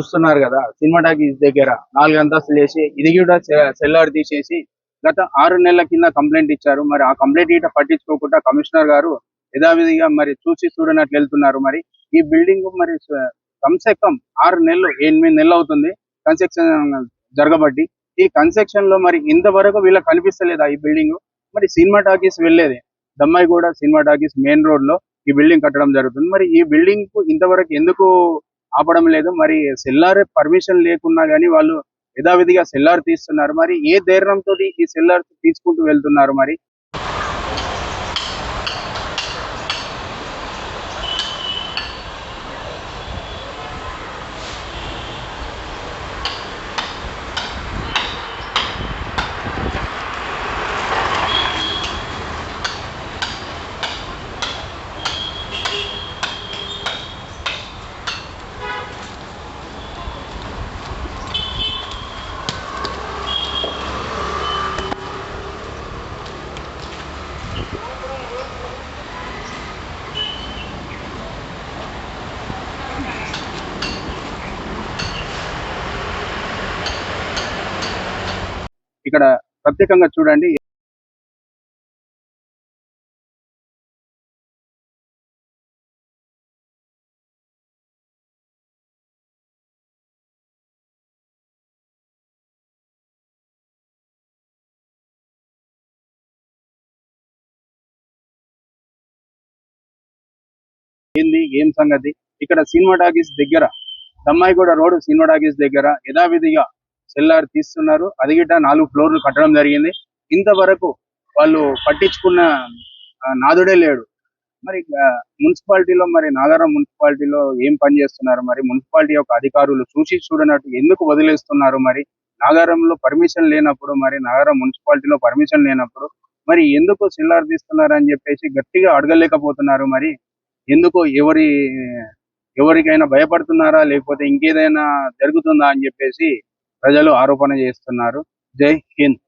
చూస్తున్నారు కదా cinema talkies దగ్గర నాలుగు అంతస్తులు వేసి ఇది కూడా సెల్లార్ తీసేసి గత ఆరు నెలల కింద కంప్లైంట్ ఇచ్చారు. మరి ఆ కంప్లైంట్ ఇట పట్టించుకోకుండా కమిషనర్ గారు యథావిధిగా మరి చూసి చూడనట్లు వెళ్తున్నారు. మరి ఈ బిల్డింగ్ మరి కమ్సే కమ్ ఆరు నెలలు ఎనిమిది నెలలు అవుతుంది. కన్స్ట్రక్షన్ జరగబట్టి ఈ కన్స్ట్రక్షన్లో మరి ఇంతవరకు వీళ్ళకి కనిపిస్తలేదా ఈ బిల్డింగ్? మరి సినిమా టాకీస్ వెళ్ళేది. దమ్మాయి కూడా సినిమా టాకీస్ మెయిన్ రోడ్లో ఈ బిల్డింగ్ కట్టడం జరుగుతుంది. మరి ఈ బిల్డింగ్కు ఇంతవరకు ఎందుకు ఆపడం లేదు. మరి సెల్లార్ పర్మిషన్ లేకున్నా కానీ వాళ్ళు యథావిధిగా సెల్లార్ తీస్తున్నారు. మరి ఏ ధైర్యంతో ఈ సెల్లార్ తీసుకుంటూ వెళ్తున్నారు మరి? ఇక్కడ ప్రత్యేకంగా చూడండి. ఏంది? ఏం సంగతి? ఇక్కడ సినిమా టాకీస్ దగ్గర దమ్మాయిగూడ రోడ్ సినిమా టాకీస్ దగ్గర యథావిధిగా సెల్లార్ తీస్తున్నారు. అది గిట్ట నాలుగు ఫ్లోర్లు కట్టడం జరిగింది. ఇంతవరకు వాళ్ళు పట్టించుకున్న నాదుడే లేడు. మరి మున్సిపాలిటీలో మరి నాగారం మున్సిపాలిటీలో ఏం పని చేస్తున్నారు? మరి మున్సిపాలిటీ యొక్క అధికారులు చూసి చూడనట్టు ఎందుకు వదిలేస్తున్నారు? మరి నాగారంలో పర్మిషన్ లేనప్పుడు మరి నాగారం మున్సిపాలిటీలో పర్మిషన్ లేనప్పుడు మరి ఎందుకు సిల్లార్ తీస్తున్నారు అని చెప్పేసి గట్టిగా అడగలేకపోతున్నారు. మరి ఎందుకు ఎవరి ఎవరికైనా భయపడుతున్నారా? లేకపోతే ఇంకేదైనా జరుగుతుందా అని చెప్పేసి ప్రజలు ఆరోపణ చేస్తున్నారు. జై హింద్.